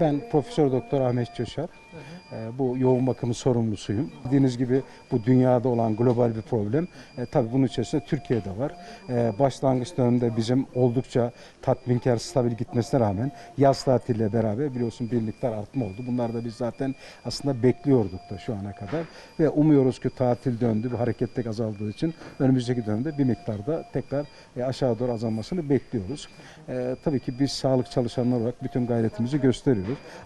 Ben Profesör Doktor Ahmet Coşar. Ee, Bu yoğun bakımı sorumlusuyum. Bildiğiniz gibi bu dünyada olan global bir problem. E, tabii bunun içerisinde Türkiye'de var. E, başlangıç döneminde bizim oldukça tatminkar, stabil gitmesine rağmen yaz tatiliyle beraber biliyorsun bir miktar artma oldu. Bunlar da biz zaten aslında bekliyorduk da şu ana kadar. Ve umuyoruz ki tatil döndü. Bu hareketlik azaldığı için önümüzdeki dönemde bir miktarda tekrar e, aşağı doğru azalmasını bekliyoruz. E, tabii ki biz sağlık çalışanları olarak bütün gayretimizi gösteriyoruz.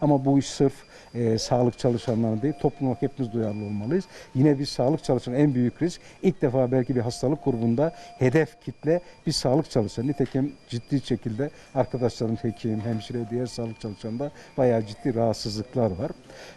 Ama bu iş sırf e, sağlık çalışanlarının değil, toplum olarak hepimiz duyarlı olmalıyız. Yine biz sağlık çalışanı en büyük risk ilk defa belki bir hastalık grubunda hedef kitle bir sağlık çalışanı. Nitekim ciddi şekilde arkadaşlarım hekim, hemşire, diğer sağlık çalışanında bayağı ciddi rahatsızlıklar var.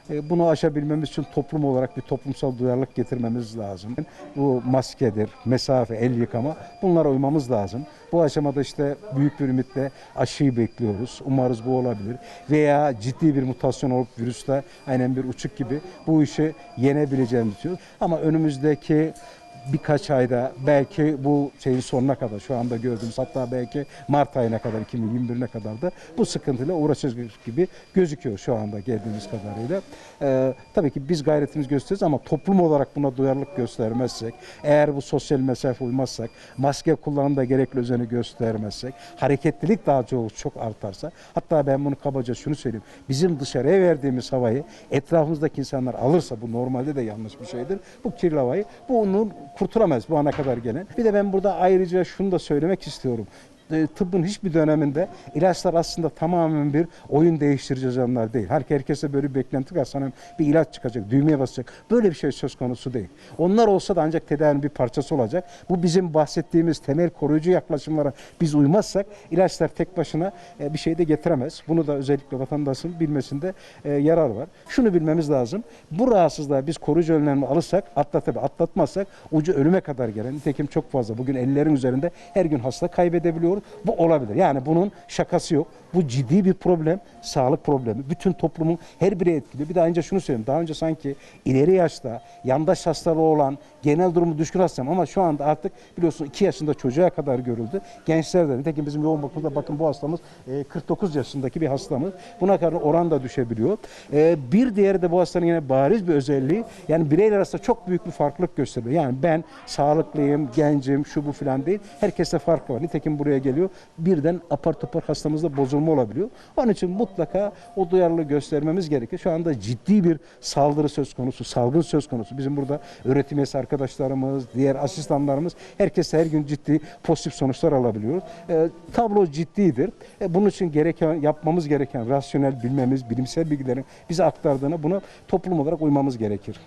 E, bunu aşabilmemiz için toplum olarak bir toplumsal duyarlılık getirmemiz lazım. Bu maskedir, mesafe, el yıkama bunlara uymamız lazım. Bu aşamada işte büyük bir ümitle aşıyı bekliyoruz. Umarız bu olabilir. Veya ciddi bir mutasyon olup virüste aynen bir uçuk gibi bu işi yenebileceğimizi düşünüyoruz. Ama önümüzdeki birkaç ayda belki bu şeyin sonuna kadar şu anda gördüğümüz hatta belki Mart ayına kadar 2021'e kadar da bu sıkıntıyla uğraşacağız gibi gözüküyor şu anda geldiğimiz kadarıyla. Ee, tabii ki biz gayretimizi gösteririz ama toplum olarak buna duyarlılık göstermezsek, eğer bu sosyal mesafe uymazsak, maske kullanımda gerekli özeni göstermezsek, hareketlilik daha çok, çok artarsa, hatta ben bunu kabaca şunu söyleyeyim, bizim dışarıya verdiğimiz havayı etrafımızdaki insanlar alırsa, bu normalde de yanlış bir şeydir, bu kirli havayı, bunun kurtulamaz bu ana kadar gelen. Bir de ben burada ayrıca şunu da söylemek istiyorum. E, tıbbın hiçbir döneminde ilaçlar aslında tamamen bir oyun değiştirici canlılar değil. Her herkese böyle bir beklenti var. Sana bir ilaç çıkacak, düğmeye basacak. Böyle bir şey söz konusu değil. Onlar olsa da ancak tedavinin bir parçası olacak. Bu bizim bahsettiğimiz temel koruyucu yaklaşımlara biz uymazsak ilaçlar tek başına e, bir şey de getiremez. Bunu da özellikle vatandaşın bilmesinde e, yarar var. Şunu bilmemiz lazım. Bu rahatsızlığa biz koruyucu önlemini alırsak, atlatabilir, atlatmazsak ucu ölüme kadar gelen, nitekim çok fazla bugün 50'lerin üzerinde her gün hasta kaybedebiliyoruz. Bu olabilir. Yani bunun şakası yok. Bu ciddi bir problem, sağlık problemi. Bütün toplumun her biri etkiliyor. Bir daha önce şunu söyleyeyim. Daha önce sanki ileri yaşta yandaş hastalığı olan, genel durumu düşkün hastam ama şu anda artık biliyorsun 2 yaşında çocuğa kadar görüldü. Gençler de nitekim bizim yoğun bakımda bakın bu hastamız e, 49 yaşındaki bir hastamız. Buna kadar oran da düşebiliyor. E, Bir diğeri de bu hastanın yine bariz bir özelliği yani bireyler arasında çok büyük bir farklılık gösteriyor. Yani ben sağlıklıyım, gencim, şu bu filan değil. Herkeste farkı var. Nitekim buraya geliyor. Birden apar topar hastamızda bozulma olabiliyor. Onun için mutlaka o duyarlılığı göstermemiz gerekiyor. Şu anda ciddi bir saldırı söz konusu, salgın söz konusu. Bizim burada öğretim üyesi arkadaşlarımız, diğer asistanlarımız herkes her gün ciddi pozitif sonuçlar alabiliyoruz. E, tablo ciddidir. E, bunun için gereken yapmamız gereken rasyonel bilmemiz, bilimsel bilgilerin bize aktardığına buna toplum olarak uymamız gerekir.